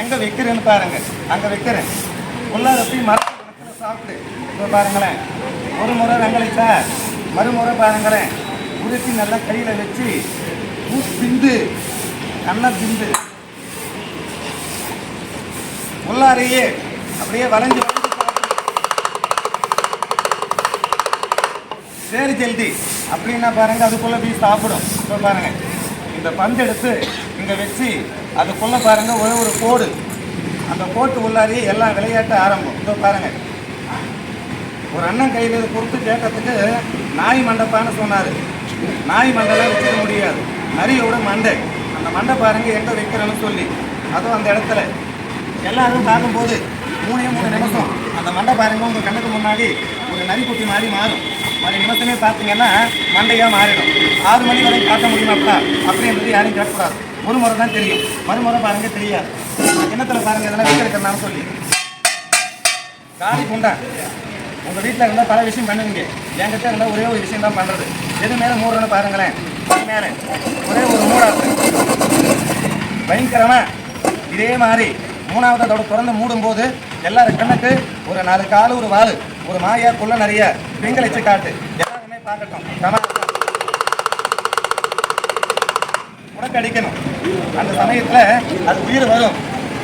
எங்க வைக்கிறேன்னு பாருங்க. அங்க வைக்கிறேன். உள்ளார போய் மரத்துல சாப்பிட்டு இப்போ பாருங்களேன். ஒரு முறை வெங்கலைச்சா மறுமுறை பாருங்களேன். உருட்டி நல்லா கையில் வச்சு பூ பிந்து கண்ண பிந்து. உள்ளாரையே அப்படியே வளைஞ்சு சரி ஜெல்தி. அப்படின்னா பாருங்க அதுக்குள்ள போய் சாப்பிடும். இப்போ பாருங்க. இந்த பந்து எடுத்து இங்கே வச்சு அதுக்குள்ளே பாருங்க ஒரே ஒரு கோடு. அந்த கோட்டு உள்ளாரி எல்லாம் விளையாட்டு ஆரம்பம். இதோ பாருங்கள் ஒரு அண்ணன் கையில் கொடுத்து கேட்கறதுக்கு நாய் மண்டப்பான்னு சொன்னார். நாய் மண்டெல்லாம் வச்சுக்க முடியாது. நரியோட மண்டை. அந்த மண்டை பாருங்கள் எங்கே வைக்கிறேன்னு சொல்லி. அதுவும் அந்த இடத்துல. எல்லாரும் பார்க்கும்போது மூணே மூணு நிமிஷம். அந்த மண்டை பாருங்கள் உங்கள் கண்ணுக்கு முன்னாடி ஒரு நரிக்குட்டி குட்டி மாதிரி மாறும். மறு நிமிஷமே பார்த்தீங்கன்னா மண்டையாக மாறிடும். ஆறு மணி வரைக்கும் காட்ட அப்படின்னு அப்படின்றது யாரையும் கேட்கக்கூடாது. ஒரு முறை தான் தெரியும். மறுமுறை பாருங்க தெரியாது. கிணத்துல பாருங்க இதெல்லாம் வீட்டில் இருக்கிறனாலும் சொல்லி. காலி குண்டா. உங்கள் வீட்டில் இருந்தால் பல விஷயம் பண்ணுவீங்க. என்கிட்ட இருந்தால் ஒரே ஒரு விஷயம் தான் பண்ணுறது எது மேலே மூடுறன்னு பாருங்களேன். மேலே. ஒரே ஒரு மூடாது பயங்கரமா. இதே மாதிரி. மூணாவது அதோட திறந்து மூடும்போது எல்லாரும் கண்ணுக்கு ஒரு நாலு காலு ஒரு வாலு. ஒரு மாயா குள்ள நிறைய பெண்களை காட்டு. எல்லாருமே பார்க்கட்டும். கமா அடிக்கணும் அந்த சமயத்தில் அது உயிர் வரும்.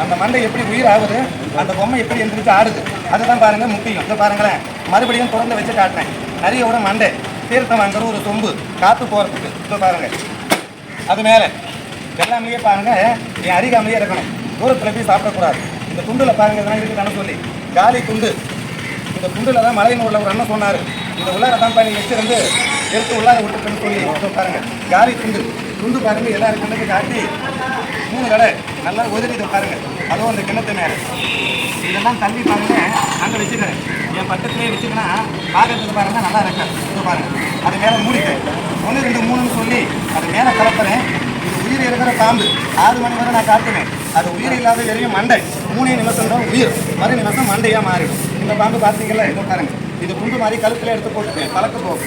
அந்த மண்டை எப்படி உயிர் ஆகுது அந்த பொம்மை எப்படி எந்திரிச்சு ஆடுது அதுதான் பாருங்க முக்கியம். இதை பாருங்களேன். மறுபடியும் திறந்து வச்சு காட்டினேன் நிறையோட மண்டை. தீர்த்தம் வாங்குற ஒரு சொம்பு காத்து போகிறதுக்கு இப்போ பாருங்க. அது மேலே. எல்லாமே பாருங்க என் அருகாமலேயே இருக்கணும். தூரத்தில் போய் சாப்பிடக்கூடாது. இந்த துண்டில் பாருங்க இதெல்லாம் இருக்குதானு சொல்லி. காலி துண்டு இந்த துண்டில் தான் மலையனூர்ல ஒரு அண்ணன் சொன்னார். இந்த உள்ளார தான் பண்ணி வச்சிருந்து எடுத்து உள்ளார விட்டுருக்குன்னு சொல்லி. பாருங்கள் பாருங்க. காலி துண்டு துண்டு பாருங்க எல்லாரும் கண்ணுக்கு காட்டி. மூணு கடை நல்லா உதறி பாருங்க. அதுவும் அந்த கிணத்து மேலே. இதெல்லாம் தள்ளி பாருங்க. அங்கே வச்சுக்கிறேன். என் பக்கத்துலேயே வச்சுக்கினா பார்க்கறதுக்கு பாருங்க நல்லா இருக்கேன் இது பாருங்க. அது மேலே மூடிட்டேன். ஒன்று ரெண்டு மூணுன்னு சொல்லி அது மேலே கலப்புறேன். இது உயிர் இருக்கிற பாம்பு. ஆறு மணி வரை நான் காட்டுவேன் அது உயிர் இல்லாத வெறியும் மண்டை. மூணே நிமிஷம் தான் உயிர். மறு நிமிஷம் மண்டையாக மாறிடும். இந்த பாம்பு பார்த்தீங்களா இதோ பாருங்க. இது குண்டு மாதிரி கழுத்துல எடுத்து போட்டு கலக்க போகும்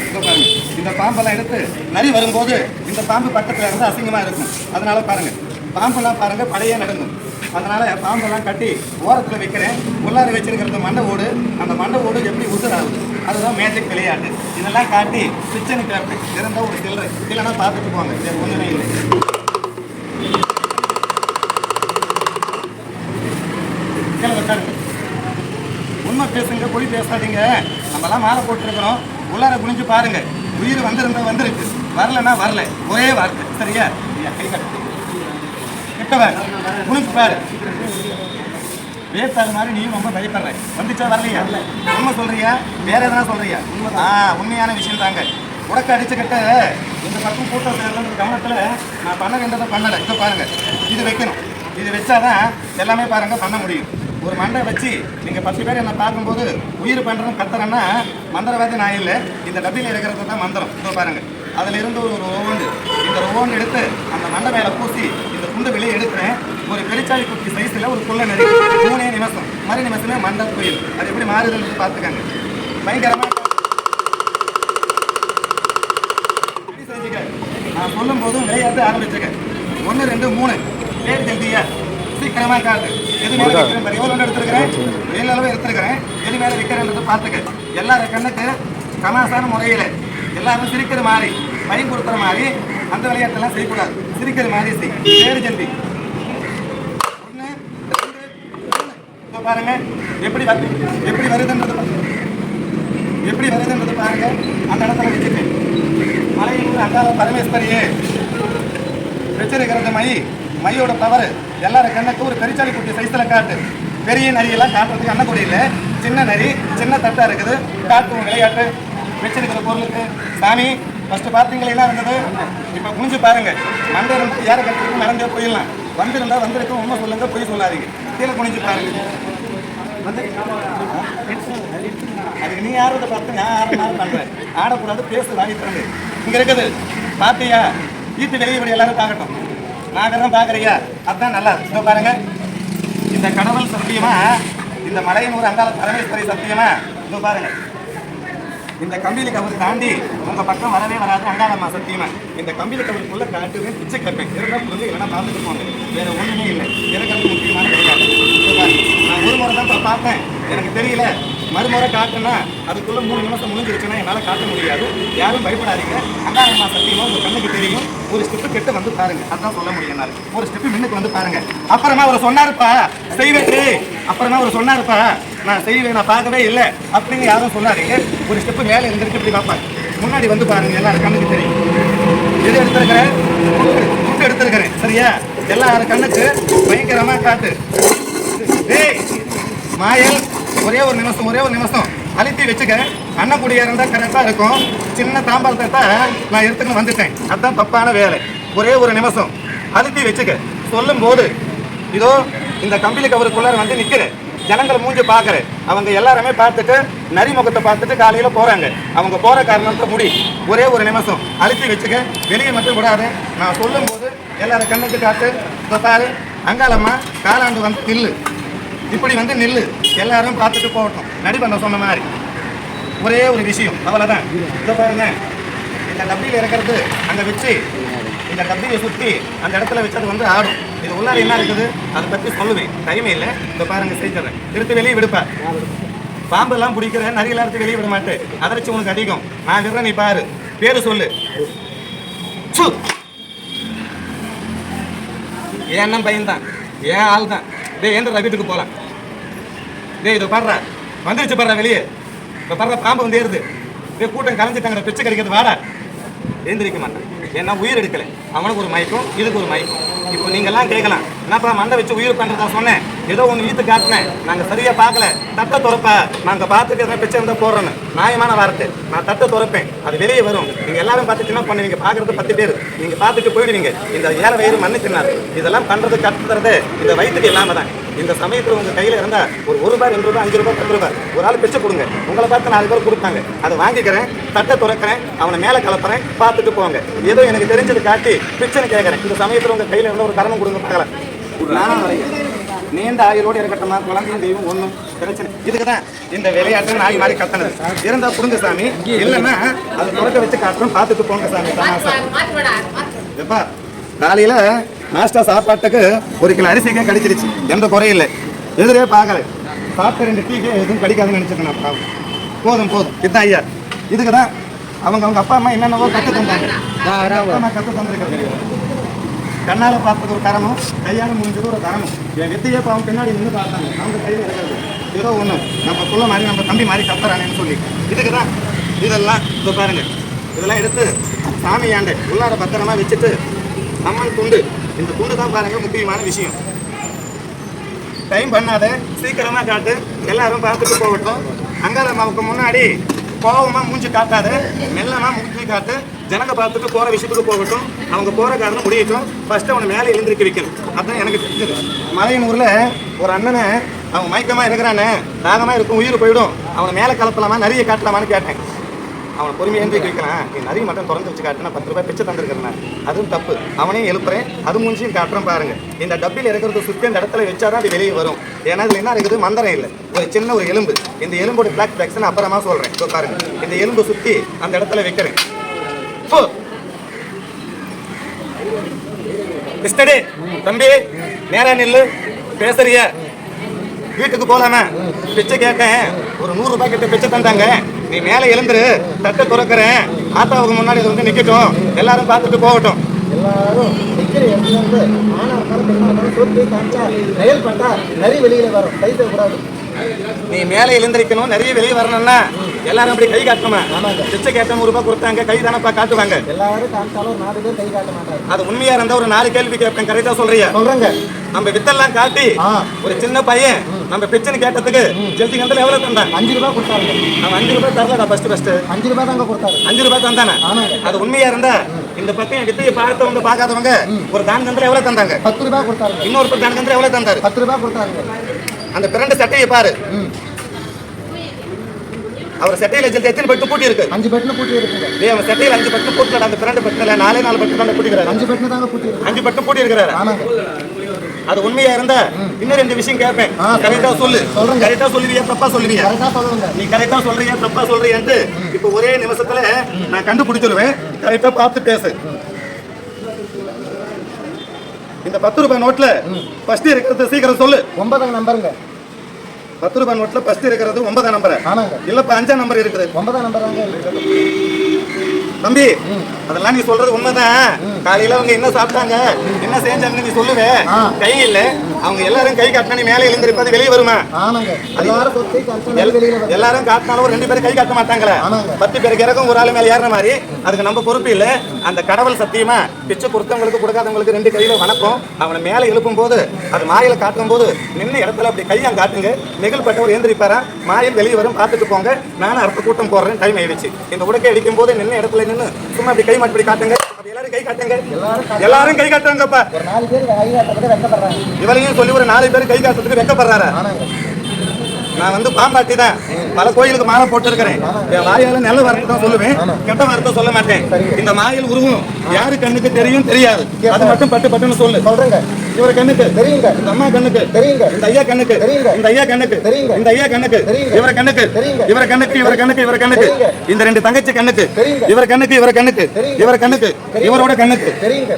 இந்த பாம்பெல்லாம் எடுத்து நரி வரும்போது இந்த பாம்பு பக்கத்துல இருந்து அசிங்கமா இருக்கும். அதனால பாருங்க. பாம்பெல்லாம் பாருங்க படையே நடக்கும். அதனால பாம்பெல்லாம் கட்டி ஓரத்தில் வைக்கிறேன். உள்ளார வச்சிருக்கிறது மண்டை ஓடு. அந்த மண்டை ஓடு எப்படி உசுராகுது? அதுதான் மேஜிக் விளையாட்டு. இதெல்லாம் காட்டி கிச்சனு கிளப்பு இருந்தால் ஒரு சில்லறை. இல்லைன்னா பார்த்துட்டு போங்க. சரி ஒன்றுமே இல்லை. கீழே உட்காருங்க பேசுங்க பொய் பேசாதீங்க. நம்மலாம் மாலை போட்டிருக்கிறோம். உள்ளார குனிஞ்சு பாருங்க. உயிர் வந்திருந்தா வந்திருக்கு. வரலன்னா வரல. ஒரே வார்த்தை. சரியா? ஐயா, குனிஞ்சு பாரு. வேஸ்டாக மாதிரி நீயும் ரொம்ப பயப்படுற. வந்துச்சா வரலையா? உண்மை சொல்றியா? வேற எதனா சொல்றியா? ஆ உண்மையான விஷயம் தாங்க. உடக்க அடிச்சுக்கிட்ட இந்த பக்கம் கூட்டம் சேர்ந்த கவனத்தில் நான் பண்ண வேண்டியதை பண்ணலை. இதை பாருங்க. இது வைக்கணும். இது வச்சாதான் எல்லாமே பாருங்க பண்ண முடியும். ஒரு மண்டை வச்சு நீங்கள் பத்து பேர் என்னை பார்க்கும்போது உயிர் பண்ணுறேன்னு கத்துறேன்னா மந்திரவாதி நான் இல்லை. இந்த டப்பியில் இருக்கிறது தான் மந்திரம். இப்போ பாருங்க. அதில் இருந்து ஒரு ஒவ்வொன்று இந்த ஒவ்வொன்று எடுத்து அந்த மண்டை மேலே பூசி இந்த குண்டு வெளியே எடுக்கிறேன் ஒரு பெருச்சாளி குட்டி சைஸில் ஒரு குள்ள நெறி மூணே நிமிஷம். மறு நிமிஷமே மண்டை கோயில். அது எப்படி மாறுதுன்னு பார்த்துக்கங்க. பயங்கரமாக நான் சொல்லும் போதும் விளையாட்டு ஆரம்பிச்சிருக்கேன். ஒன்று ரெண்டு மூணு. பேர் ஜல்தியா சீக்கிரமா காட்டு. எது மேல வைக்கிறேன் பாரு. எவ்வளவு எடுத்துருக்கிறேன்? வெயில் அளவு எடுத்துருக்கிறேன். எது மேல வைக்கிறேன்றத பார்த்துக்க. எல்லாரும் கண்ணுக்கு தமாசான முறையில எல்லாரும் சிரிக்கிற மாதிரி பயம் கொடுக்குற மாதிரி அந்த விளையாட்டெல்லாம் செய்யக்கூடாது. சிரிக்கிற மாதிரி செய். பேர் ஜல்தி பாருங்க. எப்படி வருது எப்படி வருதுன்றது. எப்படி வருதுன்றது பாருங்க. அந்த இடத்துல வச்சுட்டேன் மலையூர் அங்காள பரமேஸ்வரியே. வச்சிருக்கிறது மை மையோட பவர் எல்லாரும் கண்ணுக்கு ஒரு பெருச்சாலி குட்டி சைஸில் காட்டு. பெரிய நரியெல்லாம் காட்டுறதுக்கு அன்னக்குடி இல்லை. சின்ன நரி சின்ன தட்டா இருக்குது. காட்டும் விளையாட்டு வச்சிருக்கிற பொருளுக்கு. சாமி ஃபர்ஸ்ட் பார்த்தீங்களா என்ன இருந்தது. இப்போ குனிஞ்சு பாருங்க. மண்டை இருந்து யாரை கட்டுறதுக்கு நடந்தே போயிடலாம். வந்திருந்தா வந்திருக்க உண்மை சொல்லுங்க பொய் சொல்லாதீங்க. கீழே குனிஞ்சு பாருங்க. வந்து அதுக்கு நீ ஆடுறத பார்த்து நான் யாரும் மாதிரி பண்ணுறேன் ஆடக்கூடாது பேசு வாங்கி தரது இங்க இருக்குது. பாத்தியா? வீட்டு வெளியே எல்லாரும் பார்க்கட்டும். நாகரம் தான் பாக்குறியா அதான் நல்லா இதோ பாருங்க. இந்த கடவுள் சத்தியமா இந்த மலையனூர் அங்காள பரமேஸ்வரி சத்தியமா? இதோ பாருங்க. இந்த கம்பிலி கவர் தாண்டி உங்க பக்கம் வரவே வராது. அங்காளம்மா சத்தியமா. இந்த கம்பிலி கவருக்குள்ள காட்டுவேன் பிச்சை கேட்பேன். இருந்தா புரிஞ்சு இல்லைன்னா பார்த்துட்டு போங்க. வேற ஒண்ணுமே இல்லை. எனக்கு அது முக்கியமான கிடையாது பார்த்தேன். எனக்கு தெரியல. மறுமுறை காட்டுனா அதுக்குள்ள மூணு நிமிஷம் முடிஞ்சிருச்சுன்னா என்னால் காட்ட முடியாது. யாரும் பயப்படாதீங்க. அண்ணா சத்தியமா உங்க கண்ணுக்கு தெரியும். ஒரு ஸ்டெப்பு கிட்ட வந்து பாருங்க. அதான் சொல்ல முடியும் என்னால. ஒரு ஸ்டெப்பு மின்னுக்கு வந்து பாருங்க. அப்புறமா அவர் சொன்னாருப்பா செய்வேன். அப்புறமா அவர் சொன்னாருப்பா நான் செய்வேன் நான் பார்க்கவே இல்லை அப்படின்னு யாரும் சொன்னாருங்க ஒரு ஸ்டெப்பு மேலே இருந்துருக்கு இப்படி பார்ப்பாங்க முன்னாடி வந்து பாருங்க எல்லாரும் கண்ணுக்கு தெரியும். எது எடுத்திருக்கிறேன்? புட்டு. எடுத்திருக்கிறேன். சரியா? எல்லாரும் கண்ணுக்கு பயங்கரமா காட்டு. ஏய் மாயல். ஒரே ஒரு நிமிஷம் ஒரே ஒரு நிமிஷம். அழுத்தி வச்சுக்க. அண்ணக்கூடிய இருந்தால் கரெக்டாக இருக்கும். சின்ன தாம்பாளத்தை தான் நான் எடுத்துக்கணும் வந்துட்டேன். அதுதான் தப்பான வேலை. ஒரே ஒரு நிமிஷம். அழுத்தி வச்சுக்க. சொல்லும் போது இதோ இந்த கம்பிளி கவருக்குள்ளார வந்து நிற்கிறேன் ஜனங்கள் மூஞ்சி பார்க்குறேன் அவங்க எல்லாருமே பார்த்துட்டு நரி முகத்தை பார்த்துட்டு காலையில் போகிறாங்க அவங்க போகிற காரணத்தை முடி. ஒரே ஒரு நிமிஷம். அழுத்தி வச்சுக்க. வெளியே மட்டும் விடாது. நான் சொல்லும்போது எல்லாரும் கண்ணுக்கு காட்டு இதோ அங்காளம்மா காலாண்டு வந்து நில்லு இப்படி வந்து நில்லு. எல்லாரும் பார்த்துட்டு போகட்டும். நடிபண்ண சொன்ன மாதிரி. ஒரே ஒரு விஷயம். அவ்வளோதான் இதை பாருங்க. இந்த டப்பியில் இறக்கிறது அங்கே வச்சு இந்த டப்பியை சுற்றி அந்த இடத்துல வச்சது வந்து ஆடும். இது உள்ளார என்ன இருக்குது? அதை பற்றி சொல்லுவேன். டைமே இல்லை. இந்த பாருங்க செய்தேன் திருத்து வெளியே விடுப்பேன் பாம்பெல்லாம் பிடிக்கிற நிறைய எடுத்து வெளியே விட மாட்டேன். அதிர்ச்சி உனக்கு அதிகம். நான் விடுறேன் நீ பாரு. பேரு சொல்லு. சு என் அண்ணன் பையன் தான் ஏன் ஆள் தான் டேய் ஏன்டா வீட்டுக்கு போகலாம் டேய் இதோ பாடுறா. வந்துருச்சு பாடுறா வெளியே. இப்போ பாடுற பாம்பு வந்து ஏறுது. டேய் கூட்டம் கலைஞ்சிட்டாங்க பிச்சை கிடைக்கிறது வாடா. எழுந்திரிக்க மாட்டேன். ஏன்னா உயிர் எடுக்கலை. அவனுக்கு ஒரு மயக்கம் இதுக்கு ஒரு மயக்கம். இப்போ நீங்கள்லாம் கேட்கலாம். என்னப்பா மண்டை வச்சு உயிர் பண்ணுறதா சொன்னேன்? ஏதோ ஒன்று ஈத்து காட்டினேன். நாங்கள் சரியாக பார்க்கல. தட்டை துறப்ப? நாங்கள் பார்த்துட்டு எதனா பிச்சை இருந்தால் போடுறோன்னு. நியாயமான வார்த்தை. நான் தட்டை துறப்பேன். அது வெளியே வரும். நீங்கள் எல்லாரும் பார்த்து என்ன பண்ணுவீங்க பார்க்குறது பத்து பேர். நீங்கள் பார்த்துட்டு போயிடுவீங்க. இந்த ஏற வயிறு மண்ணு தின்னார் இதெல்லாம் பண்ணுறது கற்றுறது இந்த வயிற்றுக்கு இல்லாமல் தான். இந்த சமயத்தில் உங்கள் கையில் இருந்தால் ஒரு ஒரு ரூபாய் ரெண்டு ரூபாய் அஞ்சு ரூபாய் பத்து ரூபாய். ஒரு ஆள் பிச்சை கொடுங்க. உங்களை பார்த்து நாலு பேர் கொடுத்தாங்க. அதை வாங்கிக்கிறேன் தட்டை துறக்கிறேன் அவனை மேலே கலப்புறேன் பார்த்துட்டு போங்க. ஏதோ எனக்கு தெரிஞ்சது காட்டி பிச்சைன்னு கேட்குறேன் இந்த சமயத்தில் உங்கள் கையில் இருந்தால் ஒரு கரணம் கொடுங்க பார்க்கலாம். நானும் வரையும். நீண்ட ஆயுளோடு இருக்கட்டும்னா குழந்தையும் தெய்வம் ஒன்றும் பிரச்சனை இதுக்கு தான் இந்த விளையாட்டு நாய் மாதிரி கத்தனது. இருந்தா புடுங்க சாமி இல்லைன்னா அதை துறக்க வச்சு காட்டுறோம் பார்த்துட்டு போங்க சாமி எப்பா காலையில நாஷ்டா சாப்பாட்டுக்கு ஒரு கிலோ அரிசிக்கே கிடைச்சிருச்சு. எந்த குறையும் இல்லை. எதிரே பார்க்கல. சாப்பிட்ட ரெண்டு டீக்கே எதுவும் கிடைக்காதுன்னு நினச்சிருக்கேன் பாவம். போதும் போதும். இதுதான் ஐயா. இதுக்கு தான் அவங்க அவங்க அப்பா அம்மா என்னென்னவோ கற்று தந்தாங்க. நான் அப்பா அம்மா கற்று தந்திருக்கிறேன் கண்ணால் பார்ப்பது ஒரு கரமும் கையால் முடிஞ்சது ஒரு கரமும் என் வித்தையே அவங்க பின்னாடி நின்று பார்த்தாங்க. அவங்க கையில் இருக்கிறது. ஏதோ ஒன்று நம்ம புள்ள மாதிரி நம்ம தம்பி மாதிரி கத்துறானேன்னு சொல்லி. இதுக்கு தான் இதெல்லாம் இப்போ பாருங்க. இதெல்லாம் எடுத்து சாமி ஆண்டு உள்ளார பத்திரமா வச்சுட்டு அம்மன் துண்டு. இந்த துண்டு தான் பாருங்க முக்கியமான விஷயம். டைம் பண்ணாத சீக்கிரமாக காட்டு. எல்லாரும் பார்த்துட்டு போகட்டும். அங்காளம்மாவுக்கு முன்னாடி கோபமாக மூஞ்சி காட்டாத மெல்லமாக மூஞ்சி காட்டு ஜனங்க பார்த்துட்டு போகிற விஷயத்துக்கு போகட்டும். அவங்க போகிற காரணம் முடியட்டும். ஃபஸ்ட்டு அவனை மேலே எழுந்திருக்க வைக்கணும். அதான் எனக்கு தெரிஞ்சது. மலையனூரில் ஒரு அண்ணனை அவன் மயக்கமாக இருக்கிறானே தாகமாக இருக்கும் உயிர் போயிடும். அவனை மேலே கலப்பலாமா நிறைய காட்டலாமான்னு கேட்டேன். அவனை பொறுமையாக எழுந்திரிக்க வைக்கலாம் நீ நிறைய மட்டும் திறந்து வச்சு காட்டினா பத்து ரூபாய் பிச்சை தந்துருக்கிறேன் அதுவும் தப்பு. அவனையும் எழுப்புறேன் அது மூஞ்சியும் காட்டுறேன் பாருங்க. இந்த டப்பில் இருக்கிறது சுற்றி அந்த இடத்துல வச்சாதான் அது வெளியே வரும். ஏன்னா இதுல என்ன இருக்குது? மந்திரம் இல்லை. ஒரு சின்ன ஒரு எலும்பு. இந்த எலும்போட பிளாக் பிளாக்ஸ் அப்புறமா சொல்றேன். இப்போ பாருங்க. இந்த எலும்பு சுற்றி அந்த இடத்துல வைக்கிறேன். போ. மிஸ்டடி தம்பி நேரா நில்லு. பேசுறிய? வீட்டுக்கு போலாமா. பிச்சை கேட்டேன். ஒரு நூறு ரூபாய் கிட்ட பிச்சை தந்தாங்க. நீ மேலே எழுந்துரு. தட்டை துறக்கிறேன். ஆத்தாவுக்கு முன்னாடி இது வந்து நிற்கட்டும் எல்லாரும் பார்த்துட்டு போகட்டும். எல்லாரும் நிற்கிற இடத்துல வந்து ஆனா இருந்தாலும் பெண்ணா இருந்தாலும் சொத்து காமிச்சா செயல்பட்டா நரி வெளியில வரும். கை கூடாது. நீ மேலே எழுந்திருக்கணும் நிறைய வெளியே வரணும்னா எல்லாரும் அப்படி கை காட்டணுமா. பிச்சை கேட்ட நூறு ரூபாய் கொடுத்தாங்க கை தானப்பா காட்டுவாங்க. எல்லாரும் காமிச்சாலும் ஒரு நாலு பேர் கை காட்ட மாட்டாரு அது உண்மையா இருந்தா ஒரு நாலு கேள்வி கேட்பேன் கரெக்டா சொல்றியா? சொல்றேங்க. நம்ம வித்தெல்லாம் காட்டி. ஒரு சின்ன பையன் நம்ம பிச்சைன்னு கேட்டதுக்கு ஜெல்தி கந்தல எவ்வளவு தந்தான்? அஞ்சு ரூபாய் கொடுத்தாருங்க அவன் அஞ்சு ரூபாய் தரலடா ஃபர்ஸ்ட் ஃபர்ஸ்ட் அஞ்சு ரூபாய் தாங்க கொடுத்தாரு. அஞ்சு ரூபாய் தந்தானே. அது உண்மையா இருந்தா இந்த பக்கம் வித்தையை பார்த்தவங்க பார்க்காதவங்க ஒரு தான தந்திரம் எவ்வளவு தந்தாங்க? பத்து ரூபாய் கொடுத்தாருங்க இன்னொரு தான தந்திரம் எவ்வளவு தந்தாரு? பத்து ரூபாய் கொடுத்தாருங்க அந்த பிறண்ட சட்டையை பாரு. அவர் சட்டையில ஜெல்தி எத்தனை பட்டு பூட்டி இருக்கு? அஞ்சு பெட்டுன்னு பூட்டி இருக்குங்க டேய் அவன் சட்டையில அஞ்சு பட்டு பூட்டல அந்த பிறண்ட பட்டுல நாலே நாலு பட்டு தான் பூட்டிக்கிறாரு? அஞ்சு பெட்டுன்னு தாங்க பூட்டி இருக்கு அஞ்சு பட்டு பூட்டி இருக்கிறாரு அது உண்மையா இருந்தா இன்னும் ரெண்டு விஷயம் கேட்பேன். கரெக்டா சொல்லு. சொல்றேங்க. கரெக்டா சொல்லுவியா தப்பா சொல்லுவியா? நீ கரெக்டா சொல்றியா தப்பா சொல்றியான்ட்டு இப்போ ஒரே நிமிஷத்துல நான் கண்டுபிடிச்சிருவேன் கரெக்டா பார்த்து பேசு. இந்த பத்து ரூபாய் நோட்ல ஃபர்ஸ்ட் இருக்கிறது சீக்கிரம் சொல்லு. ஒன்பதாங்க நம்பருங்க. பத்து ரூபாய் நோட்ல ஃபர்ஸ்ட் இருக்கிறது ஒன்பதாம் நம்பர். ஆமாங்க. இல்லப்ப அஞ்சாம் நம்பர் இருக்குது. ஒன்பதாம் நம்பர் தம்பி அதெல்லாம் நீ சொல்றது உண்மைதான். காலையில அவங்க என்ன சாப்பிட்டாங்க என்ன செஞ்சாங்கன்னு நீ சொல்லுவே. கை இல்ல. அவங்க எல்லாரும் கை காட்டினா மேலே எழுந்திருப்பது வெளியே வருமா? எல்லாரும் காட்டினாலும் ரெண்டு பேரும் கை காட்ட மாட்டாங்களே. பத்து பேருக்கு இறக்கும் ஒரு ஆள் மேல ஏறின மாதிரி அதுக்கு நம்ம பொறுப்பு இல்ல. அந்த கடவுள் சத்தியமா பிச்சை கொடுத்தவங்களுக்கு கொடுக்காதவங்களுக்கு ரெண்டு கையில வணக்கம். அவனை மேல எழுப்பும் போது அது மாயில காட்டும் போது நின்ன இடத்துல அப்படி கையா காட்டுங்க. நெகிழ்பட்டவர் ஏந்திரிப்பாரா மாயில் வெளியே வரும் பார்த்துட்டு போங்க. நானும் அடுத்த கூட்டம் போடுறேன் டைம் ஆயிடுச்சு. இந்த உடக்கை அடிக்கும் போது நின்ன இடத்துல நின்னு சும்மா அப்படி கை மாட்டி காட்டுங்க. எல்லாரும் கை காட்டுங்க. எல்லாரும் கை காட்டுறாங்கப்பா இவரையும் சொல்லி ஒரு நாலு பேர் கை காட்டுறதுக்கு வெக்கப்படுறாரா. நான் வந்து பாம்பாட்டி தான் பல கோயிலுக்கு மாலை போட்டு இருக்கிறேன் என் வாயால நல்ல வார்த்தை தான் சொல்லுவேன் கெட்ட வார்த்தை சொல்ல மாட்டேன் இந்த மாயில் உருவம் யாரு கண்ணுக்கு தெரியும் தெரியாது அது மட்டும் பட்டு பட்டுன்னு சொல்லு சொல்றேங்க இவர் கண்ணுக்கு தெரியுங்க இந்த அம்மா கண்ணுக்கு தெரியுங்க இந்த ஐயா கண்ணுக்கு தெரியுங்க. இந்த ஐயா கண்ணுக்கு தெரியுங்க. இந்த ஐயா கண்ணுக்கு. இவர் கண்ணுக்கு. இவர் கண்ணுக்கு இவர் கண்ணுக்கு இவர் கண்ணுக்கு. இந்த ரெண்டு தங்கச்சி கண்ணுக்கு. இவர் கண்ணுக்கு இவர் கண்ணுக்கு. இவர் கண்ணுக்கு இவரோட கண்ணுக்கு தெரியுங்க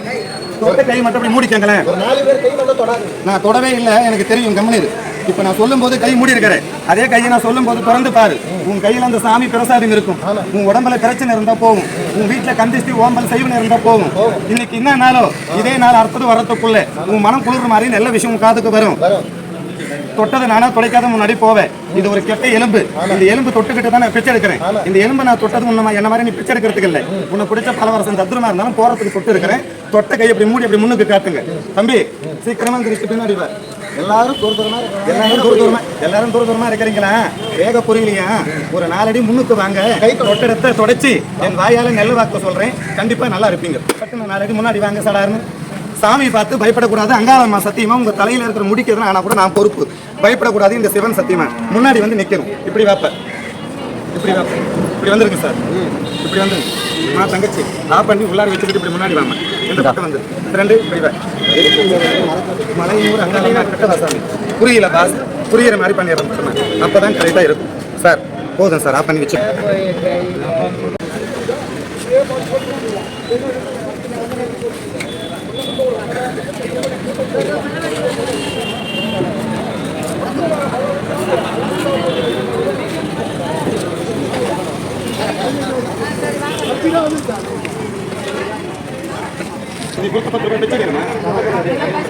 கை மட்டும் மூடிக்கங்களேன் ஒரு நாலு பேர் கை மட்டும் தொடாது நான் தொடவே இல்லை எனக்கு தெரியும் கம்முனு இப்ப நான் சொல்லும் போது கை மூடி இருக்கிறேன். அதே கையை நான் சொல்லும் போது திறந்து பாரு. உன் கையில அந்த சாமி பிரசாதம் இருக்கும். உன் உடம்புல பிரச்சனை இருந்தா போகும். உன் வீட்டுல கந்திஷ்டி ஓம்பல் செய்வன இருந்தா போகும். இன்னைக்கு என்ன நாளோ இதே நாள் அடுத்தது வர்றதுக்குள்ள உன் மனம் குளிர் மாதிரி நல்ல விஷயம் காதுக்கு வரும். தொட்டது நானா தொலைக்காத முன்னாடி போவேன். இது ஒரு கெட்ட எலும்பு. இந்த எலும்பு தொட்டுக்கிட்டு தான் நான் பிச்சை எடுக்கிறேன். இந்த எலும்பு நான் தொட்டது உன்ன என்ன மாதிரி நீ பிச்சை எடுக்கிறதுக்கு இல்லை. உன்னை பிடிச்ச பலவரசன் வருஷம் தத்ரமா இருந்தாலும் போறதுக்கு தொட்டு இருக்கிறேன். தொட்ட கை அப்படி மூடி அப்படி முன்னுக்கு காட்டுங்க. தம்பி சீக்கிரமா திருஷ்டி பின்னாடி எல்லாரும் தூர தூரமா எல்லாரும் தூர தூரமா எல்லாரும் தூர தூரமா இருக்கிறீங்களா? வேக புரியலையா ஒரு நாலடி முன்னுக்கு வாங்க. கை தொட்டடத்தை தொடச்சி என் வாயால நெல் வாக்க சொல்றேன். கண்டிப்பா நல்லா இருப்பீங்க. பட்டுன்னு நாலடி முன்னாடி வாங்க சடார்னு. சாமி பார்த்து பயப்படக்கூடாது. அங்காளம்மா சத்தியமா உங்க தலையில இருக்கிற முடிக்கு ஆனா கூட நான் பொறுப்பு. பயப்படக்கூடாது இந்த சிவன் சத்தியமா. முன்னாடி வந்து நிக்கணும். இப்படி வாப்ப. இப்படி வாப்ப. இப்படி வந்துருங்க சார். இப்படி வந்து நான் தங்கச்சி ஆஃப் பண்ணி உள்ளார வச்சுக்கிட்டு இப்படி முன்னாடி வாங்க இந்த பக்கம் வந்து? ரெண்டு இப்படி வா. மலையூர் அங்காளம்மா கட்டதா சாமி புரியல பாஸ் புரியிற மாதிரி பண்ணிடுறேன் சொன்னேன் அப்பதான் கரெக்டா இருக்கும். சார் போதும் சார். ஆஃப் பண்ணி வச்சு நீ கொடுத்த பத்து ரூபாய் வச்சுக்கிறேன்